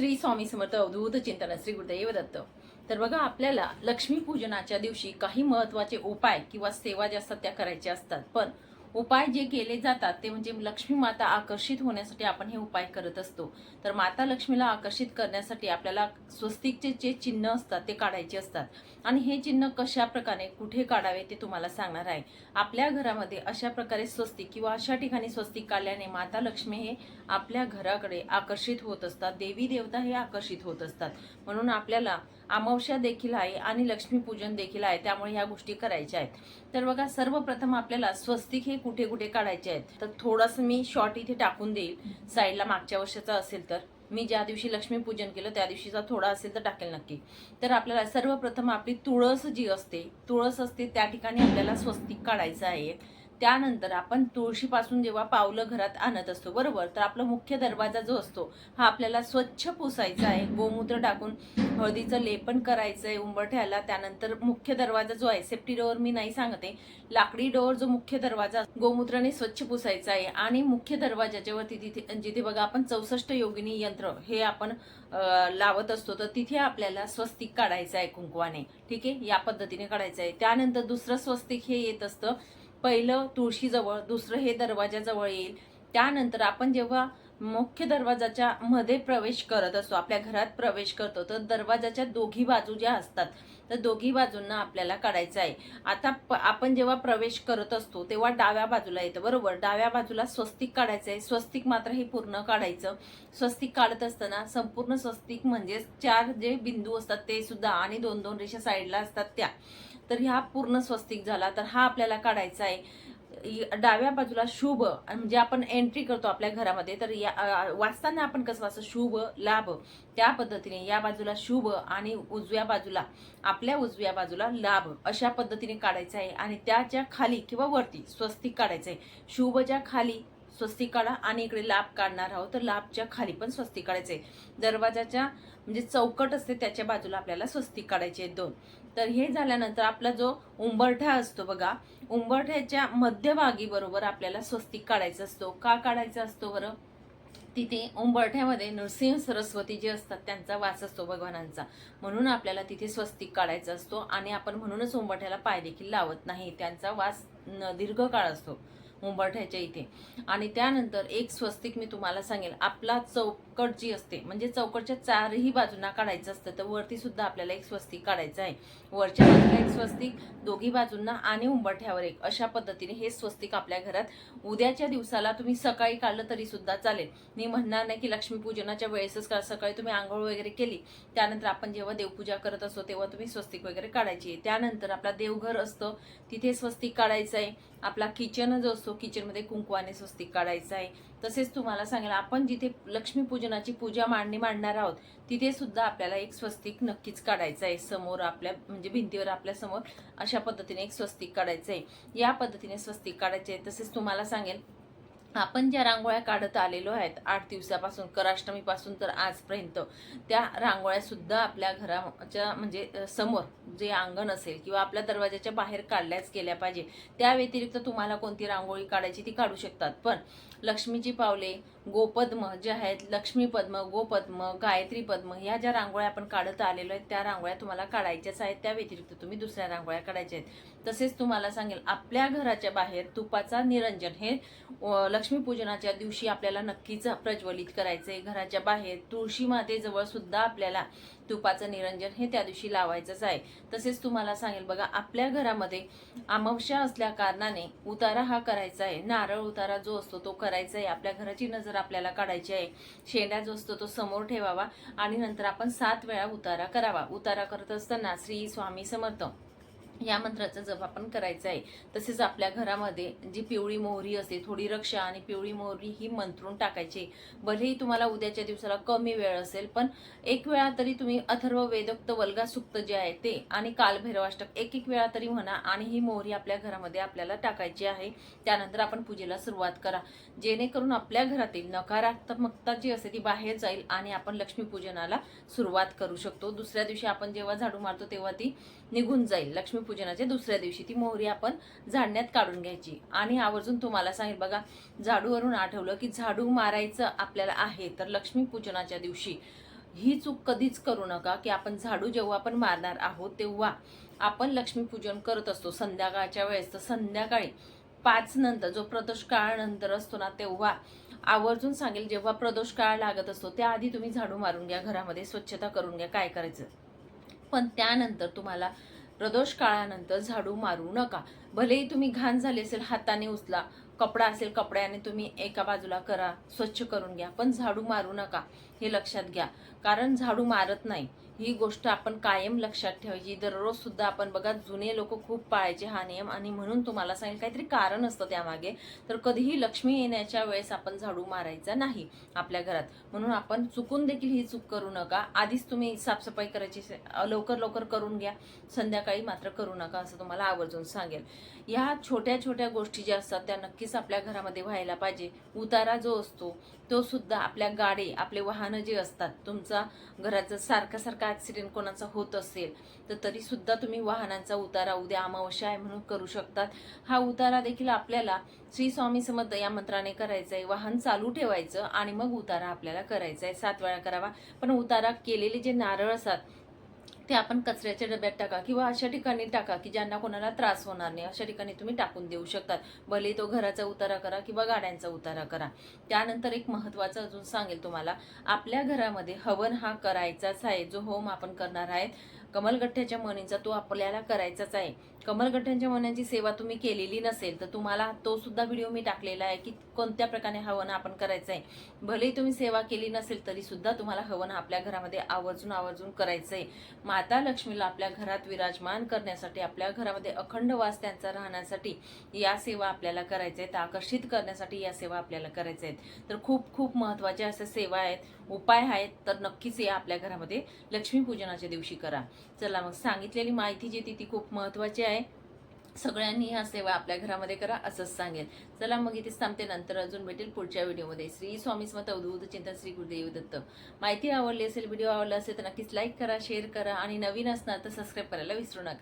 श्री स्वामी समर्थ अवधूत चिंतन श्री गुरुदेव दत्त. तर बघा आपल्याला लक्ष्मीपूजनाच्या दिवशी काही महत्त्वाचे उपाय किंवा सेवा ज्या असतात त्या करायच्या असतात. पण उपाय जे केले जातात ते म्हणजे लक्ष्मी माता आकर्षित होण्यासाठी आपण हे उपाय करत असतो. तर माता लक्ष्मीला आकर्षित करण्यासाठी आपल्याला स्वस्तिकचे जे चिन्ह असतात ते काढायचे असतात. आणि हे चिन्ह कशा प्रकारे कुठे काढावे ते तुम्हाला सांगणार आहे. आपल्या घरामध्ये अशा प्रकारे स्वस्तिक किंवा अशा ठिकाणी स्वस्तिक काढल्याने माता लक्ष्मी हे आपल्या घराकडे आकर्षित होत असतात. देवी देवता हे आकर्षित होत असतात. म्हणून आपल्याला अमावस्या देखील आहे आणि लक्ष्मीपूजन देखील आहे त्यामुळे ह्या गोष्टी करायच्या आहेत. तर बघा सर्वप्रथम आपल्याला स्वस्तिक हे कुठे कुठे काढायचे आहेत? तर थोडंसं मी शॉर्ट इथे टाकून देईल. साईडला मागच्या वर्षाचा असेल तर. मी ज्या दिवशी लक्ष्मीपूजन केलं त्या दिवशीचा थोडा असेल तर टाकेल नक्की. तर आपल्याला सर्वप्रथम आपली तुळस जी असते तुळस असते त्या ठिकाणी आपल्याला स्वस्तिक काढायचं आहे. त्यानंतर आपण तुळशीपासून जेव्हा पावलं घरात आणत असतो बरोबर? तर आपला मुख्य दरवाजा जो असतो हा आपल्याला स्वच्छ पुसायचा आहे. गोमूत्र टाकून हळदीचं लेपन करायचं आहे उंबरठ्याला. त्यानंतर मुख्य दरवाजा जो आहे सेफ्टी डोअर मी नाही सांगते. लाकडी डोअर जो मुख्य दरवाजा गोमूत्राने स्वच्छ पुसायचा आहे. आणि मुख्य दरवाजाच्या वरती तिथे जिथे बघा आपण चौसष्ट योगिनी यंत्र हे आपण लावत असतो तर तिथे आपल्याला स्वस्तिक काढायचं आहे कुंकवाने. ठीक आहे? या पद्धतीने काढायचं आहे. त्यानंतर दुसरं स्वस्तिक हे येत असतं पहिलं तुळशीजवळ दुसरं हे दरवाजाजवळ येईल. त्यानंतर आपण जेव्हा मुख्य दरवाजाच्या मध्ये प्रवेश करत असतो. आपल्या घरात प्रवेश करतो. तर दरवाजाच्या दोघी बाजू ज्या असतात तर दोघी बाजूंना आपल्याला काढायचं आहे. आता प- आपण जेव्हा प्रवेश करत असतो तेव्हा डाव्या बाजूला येतं. बरोबर? डाव्या बाजूला स्वस्तिक काढायचं आहे. स्वस्तिक मात्र हे पूर्ण काढायचं. स्वस्तिक काढत असताना संपूर्ण स्वस्तिक म्हणजे चार जे बिंदू असतात ते सुद्धा आणि दोन दोन रेषा साईडला असतात त्या. तर ह्या पूर्ण स्वस्तिक झाला तर हा आपल्याला काढायचा आहे. डाव्या बाजूला शुभ म्हणजे आपण एंट्री करतो आपल्या घरामध्ये तर या वाचताना आपण कसं वाचतो? शुभ लाभ. त्या पद्धतीने या बाजूला शुभ आणि उजव्या बाजूला आपल्या उजव्या बाजूला लाभ. अशा पद्धतीने काढायचं आहे. आणि त्याच्याखाली किंवा वरती स्वस्तिक काढायचं आहे. शुभच्या खाली स्वस्तिक काढा आणि इकडे लाभ काढणार आहोत. तर लाभच्या खाली पण स्वस्तिक काढायचे. दरवाजाच्या म्हणजे चौकट असते त्याच्या बाजूला आपल्याला स्वस्तिक काढायचे आहेत दोन. तर हे झाल्यानंतर आपला जो उंबरठा असतो बघा उंबरठ्याच्या मध्यभागी बरोबर आपल्याला स्वस्तिक काढायचा असतो. का काढायचा असतो बरं? तिथे उंबरठ्यामध्ये नृसिंह सरस्वती जे असतात त्यांचा वास असतो भगवानांचा. म्हणून आपल्याला तिथे स्वस्तिक काढायचा असतो आणि आपण म्हणूनच उंबरठ्याला पाय देखील लावत नाही. त्यांचा वास न- दीर्घ काळ असतो. उंबरठ्याच्या इथे. आणि त्यानंतर एक स्वस्तिक मी तुम्हाला सांगेल आपला चौकट जी असते म्हणजे चौकटच्या चारही बाजूंना काढायचं असतं तर वरती सुद्धा आपल्याला एक स्वस्तिक काढायचं आहे. वरच्या बाजूला एक स्वस्तिक दोघी बाजूंना आणि उंबरठ्यावर एक. अशा पद्धतीने हे स्वस्तिक आपल्या घरात उद्याच्या दिवसाला तुम्ही सकाळी काढलं तरी सुद्धा चालेल. मी म्हणणार नाही की लक्ष्मीपूजनाच्या वेळेसच का सकाळी तुम्ही आंघोळ वगैरे केली त्यानंतर आपण जेव्हा देवपूजा करत असतो तेव्हा तुम्ही स्वस्तिक वगैरे काढायची आहे. त्यानंतर आपला देवघर असतं तिथे स्वस्तिक काढायचं आहे. आपला किचन जो असतो किचनमध्ये कुंकवाने स्वस्तिक काढायचं आहे. तसेच तुम्हाला सांगेल आपण जिथे लक्ष्मीपूजनाची पूजा मांडणी मांडणार आहोत तिथे सुद्धा आपल्याला एक स्वस्तिक नक्कीच काढायचं आहे. समोर आपल्या म्हणजे भिंतीवर आपल्यासमोर अशा पद्धतीने एक स्वस्तिक काढायचं आहे. या पद्धतीने स्वस्तिक काढायचे आहे. तसेच तुम्हाला सांगेल आपण ज्या रांगोळ्या काढत आलेलो आहेत आठ दिवसापासून कराष्टमीपासून तर आजपर्यंत त्या रांगोळ्यासुद्धा आपल्या घराच्या म्हणजे समोर जे अंगण असेल किंवा आपल्या दरवाजाच्या बाहेर काढल्याच गेल्या पाहिजे. त्या व्यतिरिक्त तुम्हाला कोणती रांगोळी काढायची ती काढू शकतात. पण लक्ष्मीची पावले गोपद्म जे आहेत लक्ष्मीपद्म गोपद्म गायत्री पद्म ह्या ज्या रांगोळ्या आपण काढत आलेलो आहेत त्या रांगोळ्या तुम्हाला काढायच्याच आहेत. त्या व्यतिरिक्त तुम्ही दुसऱ्या रांगोळ्या काढायच्या आहेत. तसेच तुम्हाला सांगेल आपल्या घराच्या बाहेर तुपाचा निरंजन हे लक्ष्मीपूजनाच्या दिवशी आपल्याला नक्कीच प्रज्वलित करायचं आहे घराच्या बाहेर तुळशी मातेजवळ सुद्धा आपल्याला तुपाचं निरंजन हे त्या दिवशी लावायचंच आहे. तसेच तुम्हाला सांगेल बघा आपल्या घरामध्ये अमावस्या असल्या कारणाने उतारा हा करायचा आहे. नारळ उतारा जो असतो तो करायचा आहे. आपल्या घराची नजर आपल्याला काढायची आहे. शेंड्या जो असतो तो समोर ठेवावा आणि नंतर आपण सात वेळा उतारा करावा. उतारा करत असताना श्री स्वामी समर्थ या मंत्राचा जप आपण करायचा आहे. तसेच आपल्या घरामध्ये जी पिवळी मोहरी असते थोडी रक्षा आणि पिवळी मोहरी ही मंत्रून टाकायची. भलेही तुम्हाला उद्याच्या दिवसाला कमी वेळ असेल पण एक वेळा तरी तुम्ही अथर्व वेदोक्त वल्गा सुक्त जे आहे ते आणि कालभैरवाष्टक एक एक वेळा तरी म्हणा आणि ही मोहरी आपल्या घरामध्ये आपल्याला टाकायची आहे. त्यानंतर आपण पूजेला सुरुवात करा. जेणेकरून आपल्या घरातील नकारात्मकता जी असते ती बाहेर जाईल आणि आपण लक्ष्मीपूजनाला सुरुवात करू शकतो. दुसऱ्या दिवशी आपण जेव्हा झाडू मारतो तेव्हा ती निघून जाईल. लक्ष्मी पूजनाच्या दुसऱ्या दिवशी. ती मोहरी आपण झाडण्यात काढून घ्यायची. आणि आवर्जून तुम्हाला सांगेल बघा झाडूवरून आठवलं की झाडू मारायचं आपल्याला आहे तर लक्ष्मीपूजनाच्या दिवशी ही चूक कधीच करू नका की आपण झाडू जेव्हा आपण मारणार आहोत तेव्हा आपण लक्ष्मीपूजन करत असतो. संध्याकाळच्या वेळेस तर संध्याकाळी पाच नंतर जो प्रदोष काळानंतर असतो ना तेव्हा आवर्जून सांगेल जेव्हा प्रदोष काळ लागत असतो त्याआधी तुम्ही झाडू मारून घ्या घरामध्ये स्वच्छता करून घ्या काय करायचं. पण त्यानंतर तुम्हाला प्रदोष काळानंतर झाडू मारू नका. भलेही तुम्ही घाण झाली असेल हाताने उचला. कपडा असेल कपड्याने तुम्ही एका बाजूला करा स्वच्छ करून घ्या पण झाडू मारू नका. हे लक्षात घ्या. कारण झाडू मारत नाही. ही गोष्ट आपण कायम लक्षात ठेवायची. दररोज सुद्धा आपण बघा जुने लोक खूप पाळायचे हा नियम आणि म्हणून तुम्हाला सांगेल काहीतरी कारण असतं त्यामागे. तर कधीही लक्ष्मी येण्याच्या वेळेस आपण झाडू मारायचा नाही आपल्या घरात. म्हणून आपण चुकून देखील ही चूक करू नका. आधीच तुम्ही साफसफाई करायची लवकर लवकर करून घ्या. संध्याकाळी मात्र करू नका असं तुम्हाला आवर्जून सांगेल. ह्या छोट्या छोट्या गोष्टी ज्या असतात त्या नक्कीच आपल्या घरामध्ये व्हायला पाहिजे. उतारा जो असतो तो सुद्धा आपल्या गाडी आपले वाहन जे असतात तुमचा घराचं सारखा सारखा ॲक्सिडेंट कोणाचा होत असेल तर तरीसुद्धा तुम्ही वाहनांचा उतारा उद्या अमावस्या आहे म्हणून करू शकतात. हा उतारा देखील आपल्याला श्री स्वामी समर्थ या मंत्राने करायचा आहे वाहन चालू ठेवायचं आणि मग उतारा आपल्याला करायचा आहे सात वेळा करावा. पण उतारा केलेले जे नारळ असतात ते आपण कचऱ्याच्या डब्यात टाका किंवा अशा ठिकाणी टाका की ज्यांना कोणाला त्रास होणार नाही अशा ठिकाणी तुम्ही टाकून देऊ शकतात. भले तो घराचा उतारा करा किंवा गाड्यांचा उतारा करा. त्यानंतर एक महत्त्वाचं अजून सांगेल तुम्हाला. आपल्या घरामध्ये हवन हा करायचाच आहे जो होम आपण करणार आहे कमलगठ्ठ्याच्या मनीचा तो आपल्याला करायचाच आहे. कमलगठ्ठ्यांच्या मण्यांची सेवा तुम्ही केलेली नसेल तर तुम्हाला तो सुद्धा व्हिडिओ मी टाकलेला आहे की कोणत्या प्रकारे हवन आपण करायचं आहे भलेही तुम्ही सेवा केली नसेल तरी सुद्धा तुम्हाला हवन आपल्या घरामध्ये आवर्जून आवर्जून करायचं आहे माता लक्ष्मीला आपल्या घरात विराजमान करण्यासाठी आपल्या घरामध्ये अखंड वास त्यांचा राहण्यासाठी या सेवा आपल्याला करायच्या आहेत आकर्षित करण्यासाठी या सेवा आपल्याला करायच्या आहेत तर खूप खूप महत्त्वाच्या अशा सेवा आहेत उपाय आहेत तर नक्कीच या आपल्या घरामध्ये लक्ष्मीपूजनाच्या दिवशी करा. चला मग सांगितलेली माहिती जी ती ती खूप महत्त्वाची आहे. सगळ्यांनी ह्या सेवा आपल्या घरामध्ये करा असंच सांगेल चला मग इथेच थांबते नंतर अजून भेटेल पुढच्या व्हिडिओमध्ये. श्री स्वामी समर्थ अवधूत चिंतन श्री गुरुदेव दत्त. माहिती आवडली असेल व्हिडिओ आवडला असेल तर नक्कीच लाईक करा शेअर करा आणि नवीन असणार तर सबस्क्राईब करायला विसरू नका.